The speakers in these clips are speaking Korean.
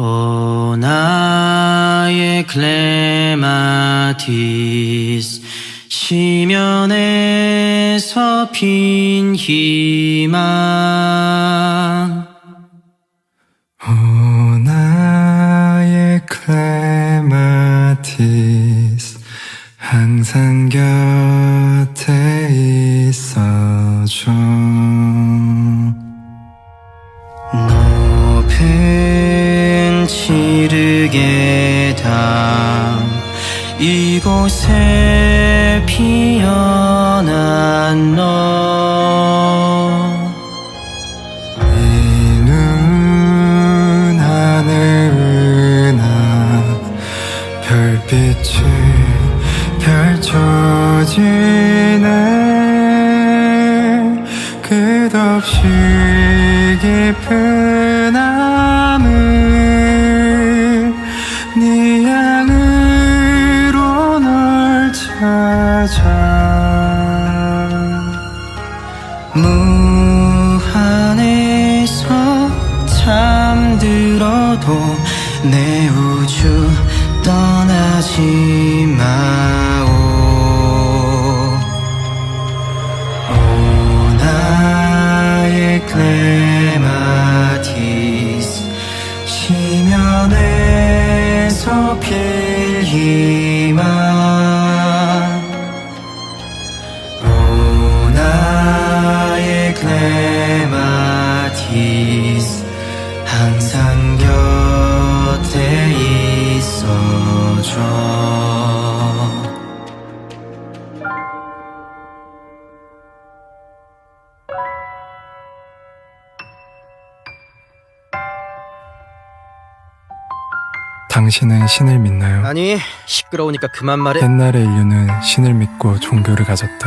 오 나의 클레마티스 시면에서 핀 희망. 오 나의 클레마티스 항상 곁에 있어줘. 높은 지르게 담 이곳에 피어난 너. 이눈 하늘 은하 별빛이 펼쳐지네. 끝없이 깊은 찾아 무한에서 잠들어도 내 우주 떠나지 마오. 오 나의 클레마티스. 시면에서 필희 마티스 항상 곁에 있어줘 당신은 신을 믿나요? 아니 시끄러우니까 그만 말해 옛날의 인류는 신을 믿고 종교를 가졌대.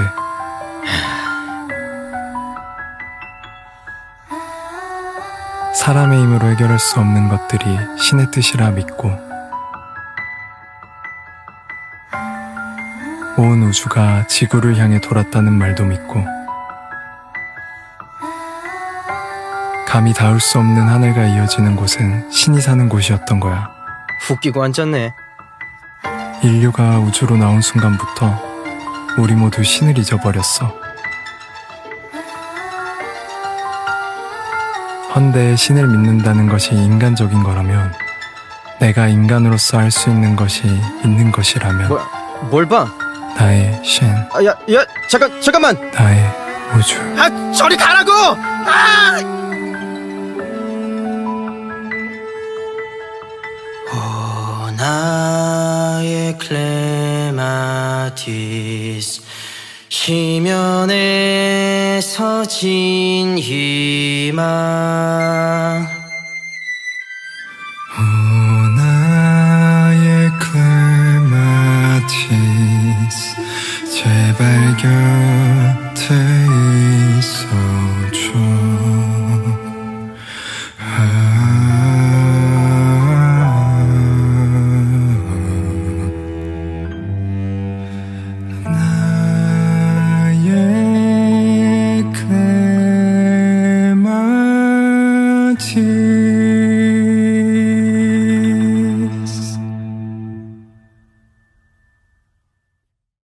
사람의 힘으로 해결할 수 없는 것들이 신의 뜻이라 믿고 온 우주가 지구를 향해 돌았다는 말도 믿고 감히 닿을 수 없는 하늘과 이어지는 곳은 신이 사는 곳이었던 거야. 웃기고 앉았네 인류가 우주로 나온 순간부터 우리 모두 신을 잊어버렸어. 헌데 신을 믿는다는 것이 인간적인 거라면 내가 인간으로서 할 수 있는 것이 있는 것이라면 뭐야 뭘 봐? 나의 신, 아, 야, 야, 잠깐, 잠깐만! 나의 우주. 아, 저리 가라고! 아! 오, 나의 클레마티스 시면에서 진 희망. 오 나의 클마티스 제발 곁